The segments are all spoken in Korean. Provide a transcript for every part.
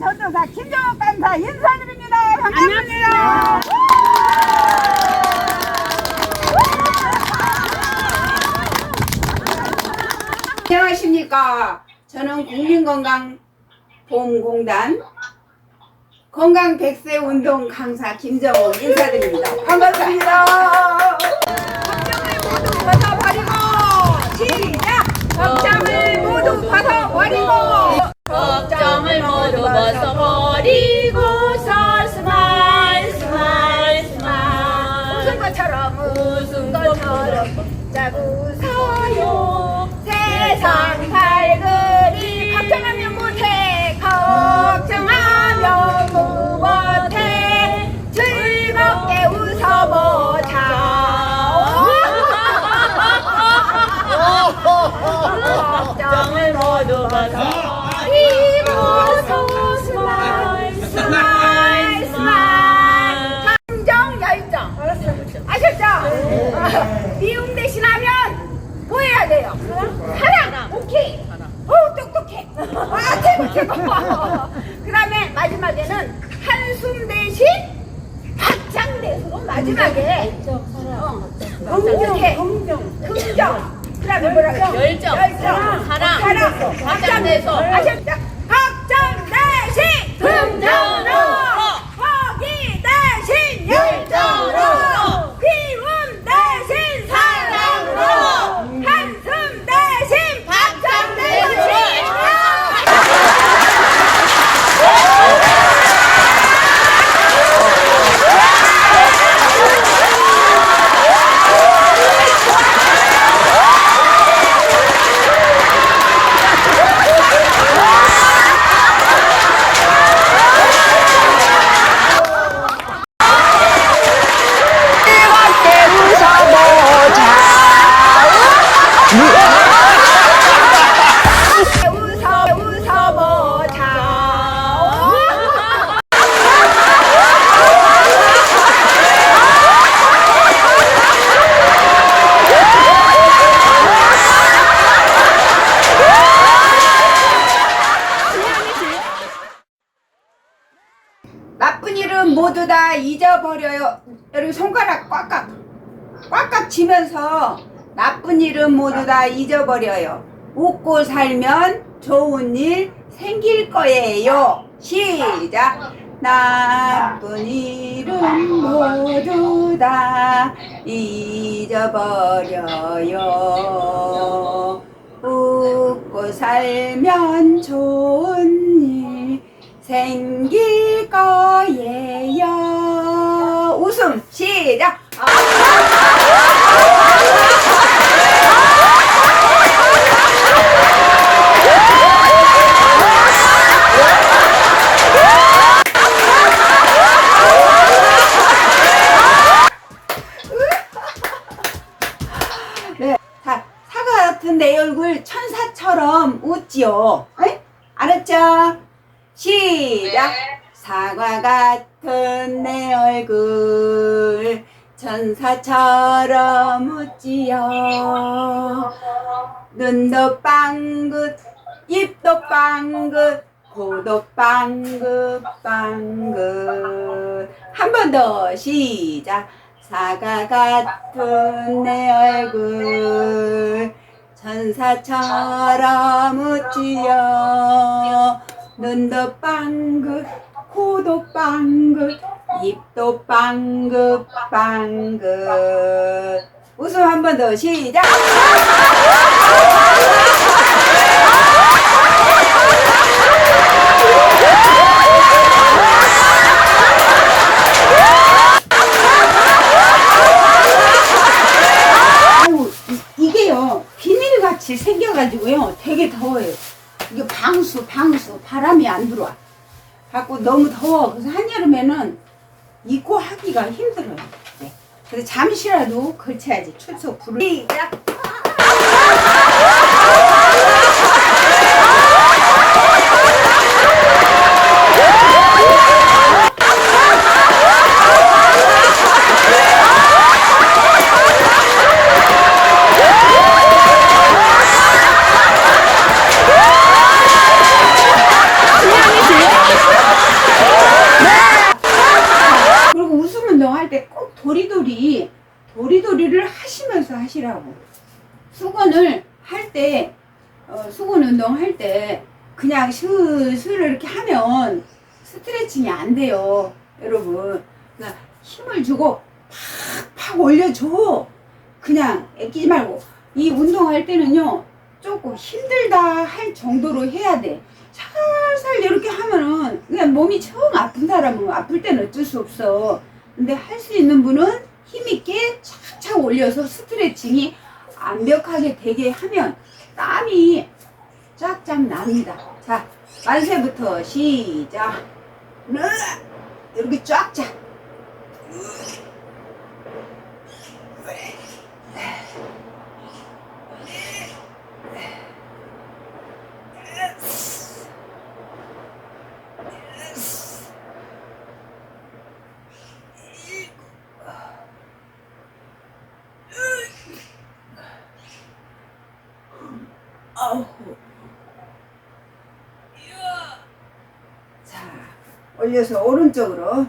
전도사 김정옥 간사 인사드립니다. 반갑습니다. 안녕하십니까. 저는 국민건강보험공단 건강 백세 운동 강사 김정옥 인사드립니다. 반갑습니다. 걱정을 모두 벗어버리고 걱정을 모두 벗어버리고서 스마일 스마일 스마일. 웃은 것처럼 웃은 것처럼 짝 웃어요. 세상 벗어버리고서 스마일 스마일 스마일 감정. 열정 아셨죠? 미움 대신하면 뭐 해야 돼요? 사랑 오케이. 오 똑똑해. 아 최고 최고 그 다음에 마지막에는 한숨 대신 박장대소로 마지막에. 어, 긍정 뭐라 그래 열정, 열정. 사랑, 사랑. 박장대소. 잊어버려요. 여러분 손가락 꽉꽉 꽉꽉 쥐면서 나쁜 일은 모두 다 잊어버려요. 웃고 살면 좋은 일 생길 거예요. 시작. 나쁜 일은 모두 다 잊어버려요. 웃고 살면 좋은 일 생길 사과 같은 내 얼굴 천사처럼 웃지요. 눈도 빵긋, 입도 빵긋, 코도 빵긋, 빵긋. 한 번 더 시작. 사과 같은 내 얼굴 천사처럼 웃지요. 눈도 빵긋, 코도 빵긋, 입도 빵긋, 빵긋. 웃음 한 번 더 시작. 이게요 비닐같이 생겨가지고요 되게 더워요 이게 방수 방수 바람이 안 들어와 갖고 너무 더워. 그래서 한여름에는 입고 하기가 힘들어요. 네. 그래서 잠시라도 걸쳐야지. 출석 불을. 시작 할 때, 어, 수근 운동 할 때, 그냥 슬슬 이렇게 하면 스트레칭이 안 돼요. 여러분. 그러니까 힘을 주고 팍팍 올려줘. 그냥 애끼지 말고. 이 운동할 때는요, 조금 힘들다 할 정도로 해야 돼. 살살 이렇게 하면은, 그냥 몸이 정 아픈 사람은 아플 때는 어쩔 수 없어. 근데 할 수 있는 분은 힘있게 착착 올려서 스트레칭이 완벽하게 되게 하면 땀이 쫙쫙 납니다. 자, 만세부터 시작. 네. 이렇게 쫙쫙. 자, 올려서 오른쪽으로.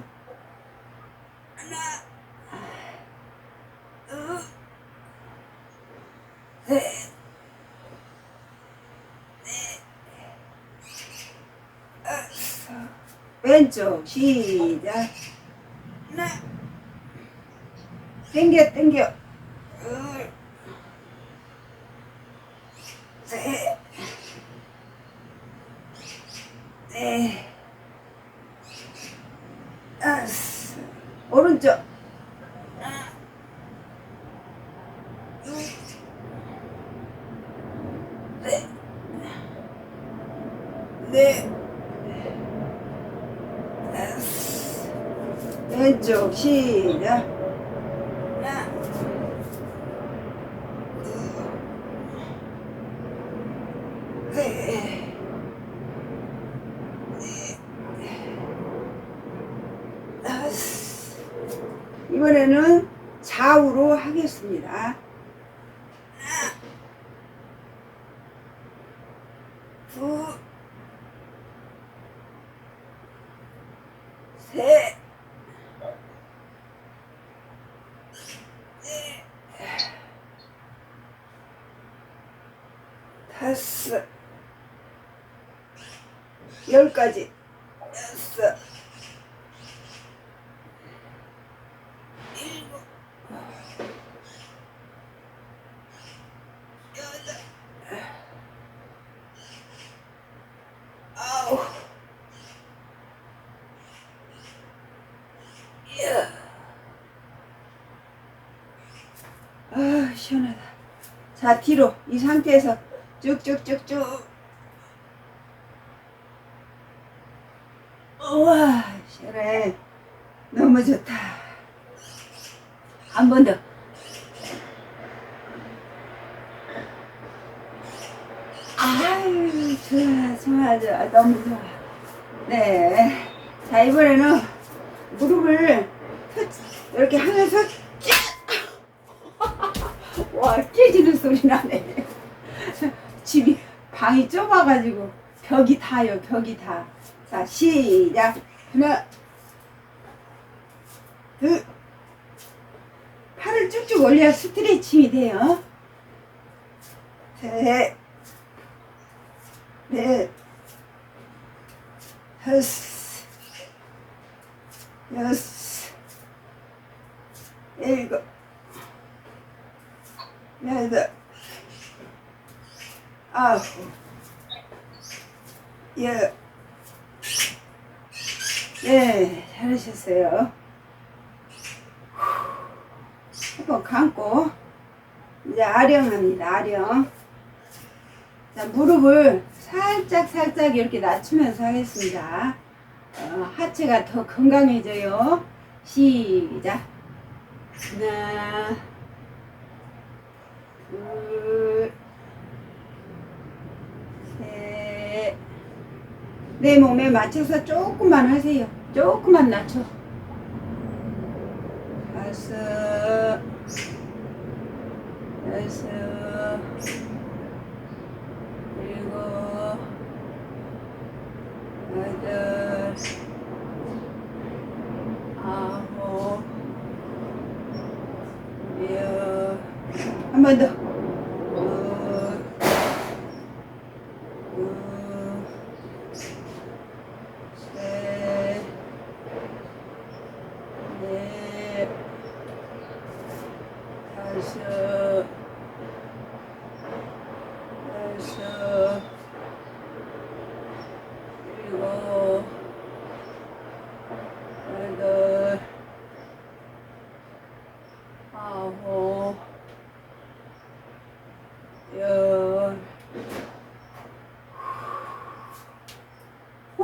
하나, 둘, 셋, 넷, 다섯. 왼쪽 시작. 하나, 당겨 당겨. 둘, 셋, 넷, 다섯. 오른쪽. 하나, 둘, 셋, 넷, 다섯. 왼쪽 시작. 하나, 네. 다섯. 이번에는 좌우로 하겠습니다. 하나, 둘, 셋, 넷, 다섯, 열까지, 여섯, 일곱, 여덟, 아홉, 열. 아 시원하다. 자 뒤로 이 상태에서 쭉쭉쭉쭉. 우와 시원해. 너무 좋다. 한 번 더. 아유, 좋아, 좋아, 좋아. 너무 좋아. 네. 자, 이번에는 무릎을 이렇게 하면서 쫙! 와, 깨지는 소리 나네. 집이, 방이 좁아가지고 벽이 다요, 벽이 다. 자, 시작. 하나, 둘, 팔을 쭉쭉 올려야 스트레칭이 돼요. 셋, 넷, 다섯, 여섯, 일곱, 여덟, 아홉, 열. 네, 잘하셨어요. 한번 감고 이제 아령합니다. 아령. 자, 무릎을 살짝 살짝 이렇게 낮추면서 하겠습니다. 어, 하체가 더 건강해져요. 시작. 하나, 둘, 셋. 내 몸에 맞춰서 조금만 하세요. 조금만 낮춰. 다섯, 여섯, 일곱, 여덟, 아홉, 열, 한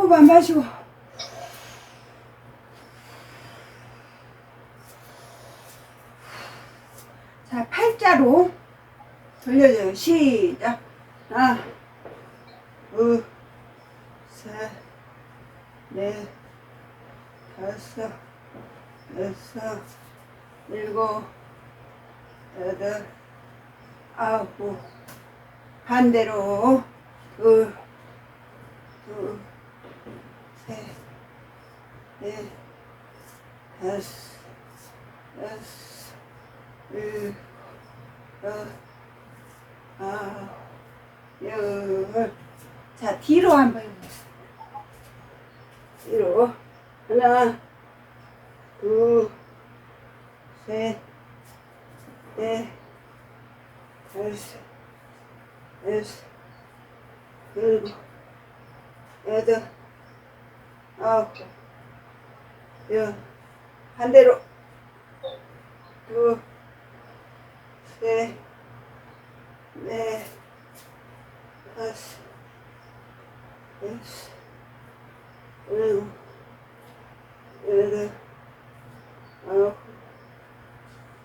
호흡 마시고. 자, 팔자로 돌려줘요. 시작. 하나, 둘, 셋, 넷, 다섯, 여섯, 일곱, 여덟, 아홉. 반대로 둘, 둘, 셋, 넷, 다섯, 여섯, 일곱, 여덟, 아홉, 열. 자, 뒤로 한번 해보세요. 뒤로. 하나, 둘, 셋, 넷, 다섯, 여섯, 일곱, 여덟, 아홉, 열. 반대로. 둘, 셋, 넷, 다섯, 여섯, 일곱, 여덟, 아홉,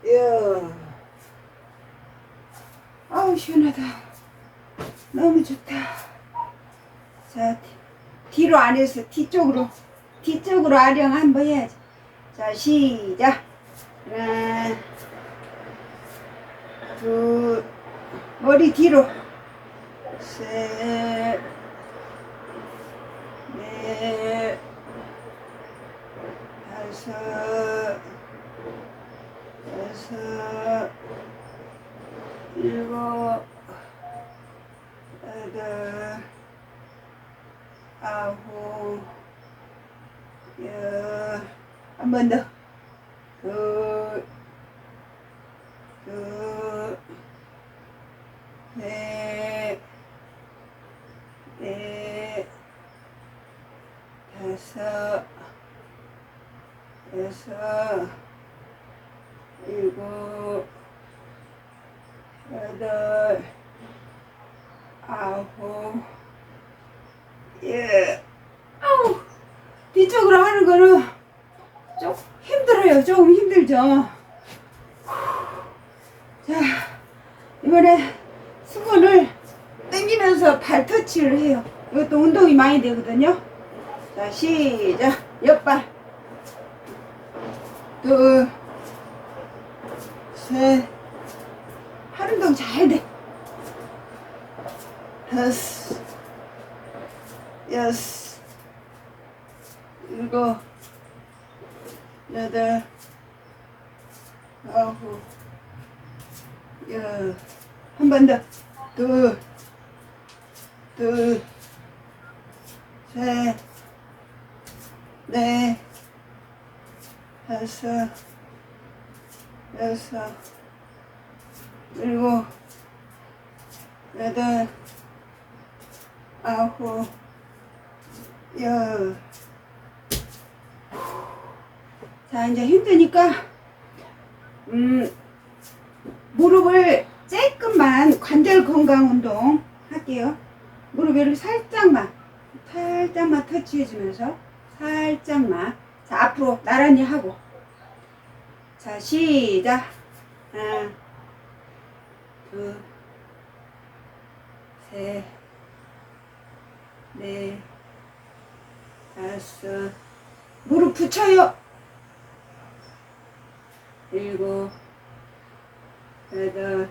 열. 아우, 시원하다. 너무 좋다. 자, 뒤- 뒤로 안 해서 뒤쪽으로, 뒤쪽으로 아령 한번 해야지. 자, 시작. 하나, 둘, 머리 뒤로. 셋, 넷, 다섯, 여섯, 일곱, 여덟, 아홉, 열, 한 번 더. 둘, 둘, 셋, 넷, 다섯, 여섯, 일곱, 여덟, 아홉, 예. 아우, 뒤쪽으로 하는 거는 힘들죠. 자, 이번에 수건을 당기면서 발 터치를 해요. 이것도 운동이 많이 되거든요. 자, 시작. 옆발. 둘, 셋. 팔 운동 잘 돼. 다섯, 여섯, 일곱, 여덟, 아홉, 열. 한번 더. 둘, 둘, 셋, 넷, 다섯, 여섯, 일곱, 여덟, 아홉, 열. 자, 이제 힘드니까, 음, 무릎을 조금만 관절 건강 운동 할게요. 무릎 이렇게 살짝만, 살짝만 터치해주면서, 살짝만. 자, 앞으로 나란히 하고. 자, 시작. 하나, 둘, 셋, 넷, 다섯, 무릎 붙여요. 일곱, 여덟,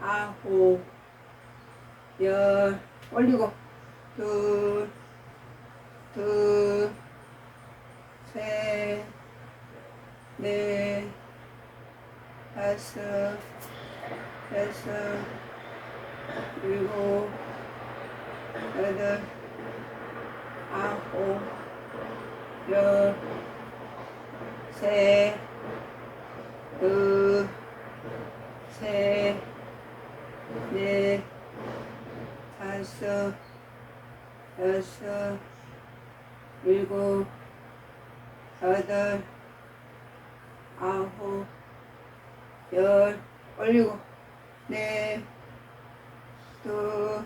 아홉, 열, 올리고, 둘, 둘, 셋, 넷, 다섯, 여섯, 일곱, 여덟, 아홉, 열, 셋, 둘, 셋, 넷, 다섯, 여섯, 일곱, 여덟, 아홉, 열, 올리고, 넷, 둘,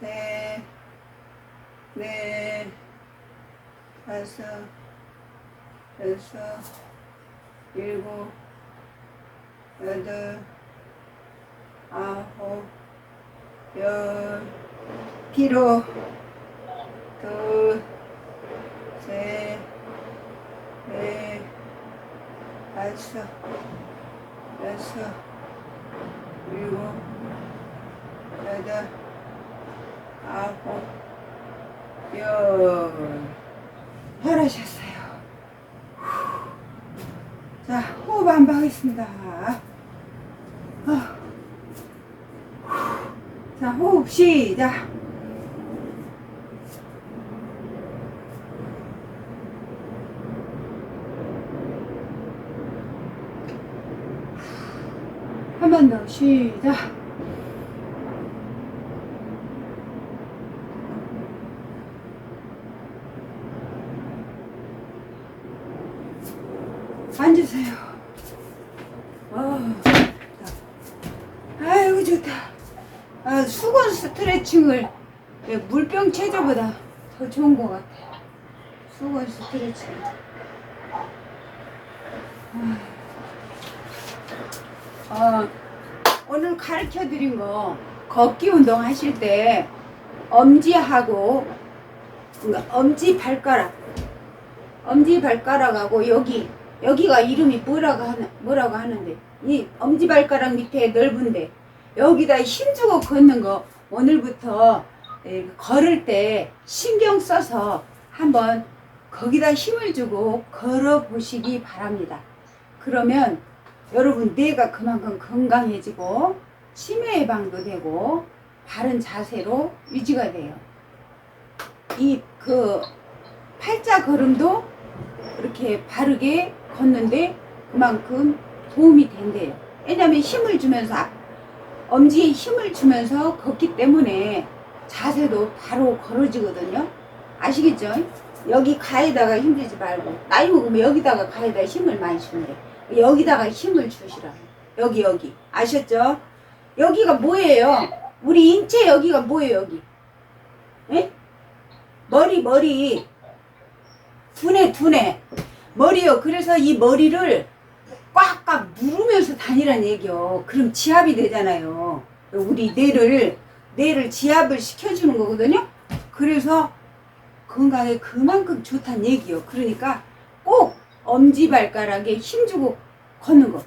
셋, 넷, 다섯, 여섯, 일곱, 여덟, 아홉, 열, 뒤로, 둘, 셋, 넷, 다섯, 여섯, 일곱, 여덟, 아홉, 열. 잘하셨어요. 후. 자, 호흡 한번 하겠습니다. 아. 후. 자, 호흡 시작. 한 번 더 시작. 앉으세요. 아, 좋다. 아이고 좋다. 아, 수건 스트레칭을 왜 물병 체조보다 더 좋은 것 같아. 수건 스트레칭. 아, 오늘 가르쳐 드린 거 걷기 운동 하실 때 엄지하고 그러니까 엄지 발가락 엄지 발가락하고 여기 여기가 이름이 뭐라고 하는 뭐라고 하는데 이 엄지 발가락 밑에 넓은데 여기다 힘주고 걷는 거 오늘부터 에, 걸을 때 신경 써서 한번 거기다 힘을 주고 걸어 보시기 바랍니다. 그러면 여러분 뇌가 그만큼 건강해지고 치매 예방도 되고 바른 자세로 유지가 돼요. 이 그 팔자 걸음도 이렇게 바르게 걷는데 그만큼 도움이 된대요. 왜냐하면 힘을 주면서 앞- 엄지에 힘을 주면서 걷기 때문에 자세도 바로 걸어지거든요. 아시겠죠? 여기 가에다가 힘주지 말고 나이 먹으면 여기다가 가에다 힘을 많이 주는데 여기다가 힘을 주시라. 여기 여기 아셨죠? 여기가 뭐예요? 우리 인체 여기가 뭐예요 여기? 에? 머리 머리 두뇌 두뇌 머리요. 그래서 이 머리를 꽉꽉 누르면서 다니란 얘기요. 그럼 지압이 되잖아요. 우리 뇌를 뇌를 지압을 시켜주는 거거든요. 그래서 건강에 그만큼 좋다는 얘기요. 그러니까 꼭 엄지발가락에 힘주고 걷는 거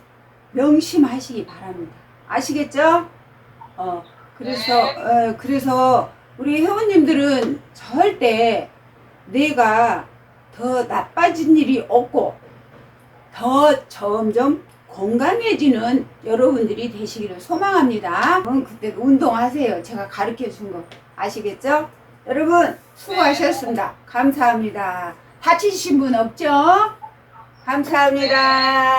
명심하시기 바랍니다. 아시겠죠? 어 그래서 어, 그래서 우리 회원님들은 절대 뇌가 더 나빠진 일이 없고 더 점점 건강해지는 여러분들이 되시기를 소망합니다. 그럼 그때 운동하세요. 제가 가르쳐 준 거 아시겠죠? 여러분 수고하셨습니다. 감사합니다. 다치신 분 없죠? 감사합니다.